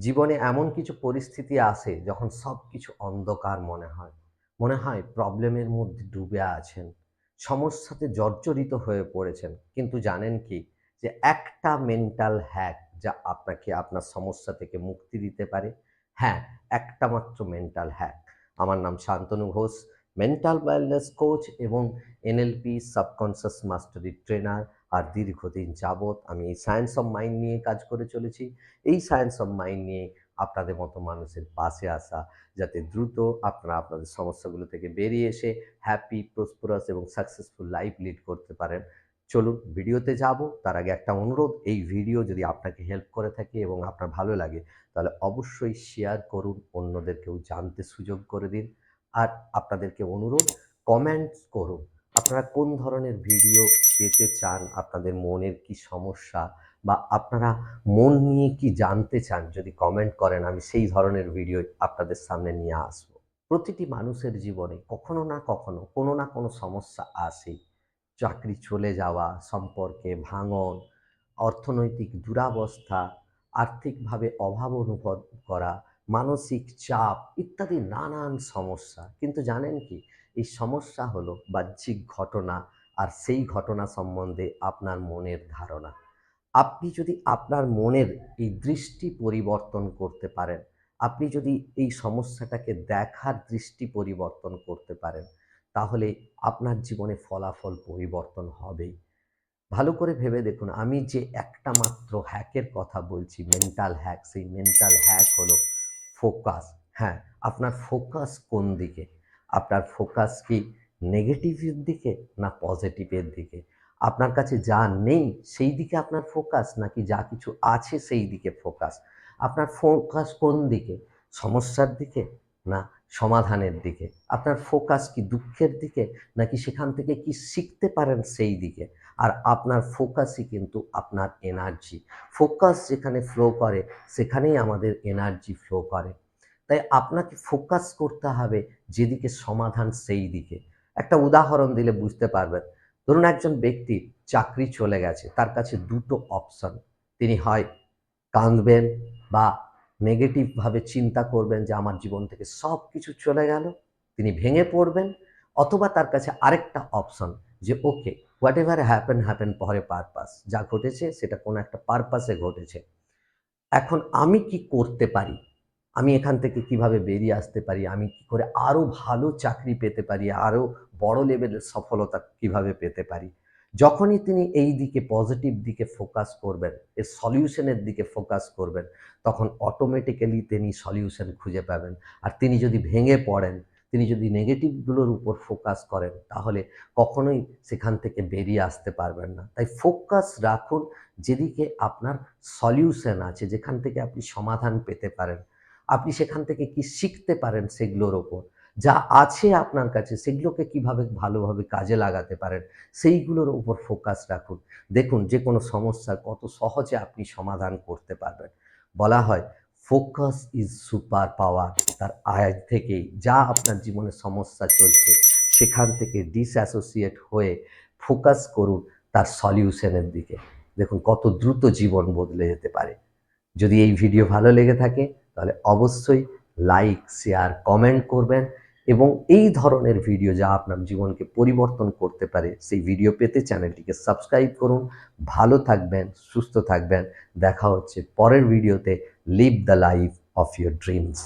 জীবনে এমন কিছু পরিস্থিতি আসে যখন সব কিছু অন্ধকার মনে হয়। মনে হয় প্রবলেমের মধ্যে ডুবে আছেন, সমস্যাতে জর্জরিত হয়ে পড়েছেন। কিন্তু জানেন কি? যে একটা মেন্টাল হ্যাক যা আপনাকে আপনার সমস্যা থেকে মুক্তি দিতে পারে। হ্যাঁ একটা মাত্র মেন্টাল হ্যাক আমার নাম Shantanu Ghosh. Mental wellness coach এবং এনএলপি সাবকনসিয়াস মাস্টারি ট্রেনার আর দীর্ঘদিন যাবৎ আমি এই সায়েন্স অফ মাইন্ড নিয়ে কাজ করে চলেছি। এই সায়েন্স অফ মাইন্ড নিয়ে আপনাদের মতো মানুষের পাশে আসা যাতে দ্রুত আপনারা আপনাদের সমস্যাগুলো থেকে বেরিয়ে এসে হ্যাপি প্রসপোরাস এবং সাকসেসফুল লাইফ লিড করতে পারেন। চলুন ভিডিওতে যাব। তার আগে একটা অনুরোধ, এই ভিডিও যদি আপনাকে হেল্প করে থাকে এবং আপনার ভালো লাগে, তাহলে অবশ্যই শেয়ার করুন, অন্যদেরকেও জানতে সুযোগ করে দিন। আর আপনাদেরকে অনুরোধ কমেন্টস করুন। আপনারা কোন ধরনের ভিডিও পেতে চান? আপনাদের মনের কি সমস্যা? বা আপনারা মন নিয়ে কি জানতে চান? যদি কমেন্ট করেন, আমি সেই ধরনের ভিডিও আপনাদের সামনে নিয়ে আসব। প্রতিটি মানুষের জীবনে কখনো না কখনো কোনো না কোনো সমস্যা আসে। চাকরি চলে যাওয়া, সম্পর্কে ভাঙন, অর্থনৈতিক দুরাবস্থা, আর্থিকভাবে অভাব অনুভব করা মানসিক চাপ ইত্যাদি নানান সমস্যা। কিন্তু জানেন কি? এই সমস্যা হলো বাহ্যিক ঘটনা আর সেই ঘটনা সম্বন্ধে আপনার মনের ধারণা। আপনি যদি আপনার মনের এই দৃষ্টি পরিবর্তন করতে পারেন, আপনি যদি এই সমস্যাটাকে দেখার দৃষ্টি পরিবর্তন করতে পারেন, তাহলে আপনার জীবনে ফলাফল পরিবর্তন হবেই। ভালো করে ভেবে দেখুন, আমি যে একটা মাত্র হ্যাকের কথা বলছি মেন্টাল হ্যাক সেই মেন্টাল হ্যাক হলো ফোকাস। হ্যাঁ আপনার ফোকাস কোন দিকে? আপনার ফোকাস কি নেগেটিভের দিকে না পজিটিভের দিকে? আপনার কাছে যা নেই সেই দিকে আপনার ফোকাস নাকি যা কিছু আছে সেই দিকে ফোকাস? আপনার ফোকাস কোন দিকে? সমস্যার দিকে না সমাধানের দিকে? আপনার ফোকাস কি দুঃখের দিকে? নাকি সেখান থেকে কি শিখতে পারেন সেই দিকে? আর আপনার ফোকাসই কিন্তু আপনার এনার্জি ফোকাস যেখানে ফ্লো করে, সেখানেই আমাদের এনার্জি ফ্লো করে। তাই আপনাকে ফোকাস করতে হবে যেদিকে সমাধান সেই দিকে। একটা উদাহরণ দিলে বুঝতে পারবেন। ধরুন একজন ব্যক্তি চাকরি চলে গেছে, তার কাছে দুটো অপশন তিনি হয় কাঁদবেন বা নেগেটিভভাবে চিন্তা করবেন যে আমার জীবন থেকে সব কিছু চলে গেল, তিনি ভেঙে পড়বেন, অথবা তার কাছে আরেকটা অপশন যে okay whatever happen happen পরে পারপাস যা ঘটেছে সেটা কোনো একটা পারপাসে ঘটেছে। এখন আমি কি করতে পারি? আমি এখান থেকে কীভাবে বেরিয়ে আসতে পারি? আমি কি করে আরও ভালো চাকরি পেতে পারি? আরও বড় লেভেলের সফলতা কীভাবে পেতে পারি? যখনই তিনি এই দিকে পজিটিভ দিকে ফোকাস করবেন, এর সলিউশনের দিকে ফোকাস করবেন, তখন অটোমেটিক্যালি তিনি সলিউশন খুঁজে পাবেন। আর তিনি যদি ভেঙে পড়েন, তিনি যদি নেগেটিভগুলোর উপর ফোকাস করেন, তাহলে কখনোই সেখান থেকে বেরিয়ে আসতে পারবেন না। তাই ফোকাস রাখুন যেদিকে আপনার সলিউশন আছে, যেখান থেকে আপনি সমাধান পেতে পারেন। আপনি সেখান থেকে কি শিখতে পারেন সেগুলোর ওপর। যা আছে আপনার কাছে, সেগুলোকে কীভাবে ভালোভাবে কাজে লাগাতে পারেন, সেইগুলোর উপর ফোকাস রাখুন। দেখুন যে কোনো সমস্যার কত সহজে আপনি সমাধান করতে পারবেন। বলা হয় ফোকাস ইজ সুপার পাওয়ার তার আয় থেকেই যা আপনার জীবনে সমস্যা চলছে, সেখান থেকে ডিসঅ্যাসোসিয়েট হয়ে ফোকাস করুন তার সলিউশনের দিকে। দেখুন কত দ্রুত জীবন বদলে যেতে পারে। যদি এই ভিডিও ভালো লেগে থাকে, তাহলে অবশ্যই লাইক শেয়ার কমেন্ট করবেন এবং এই ধরনের ভিডিও যা আপনার জীবনকে পরিবর্তন করতে পারে, সেই ভিডিও পেতে চ্যানেলটিকে সাবস্ক্রাইব করুন। ভালো থাকবেন, সুস্থ থাকবেন। দেখা হচ্ছে পরের ভিডিওতে live the life of your dreams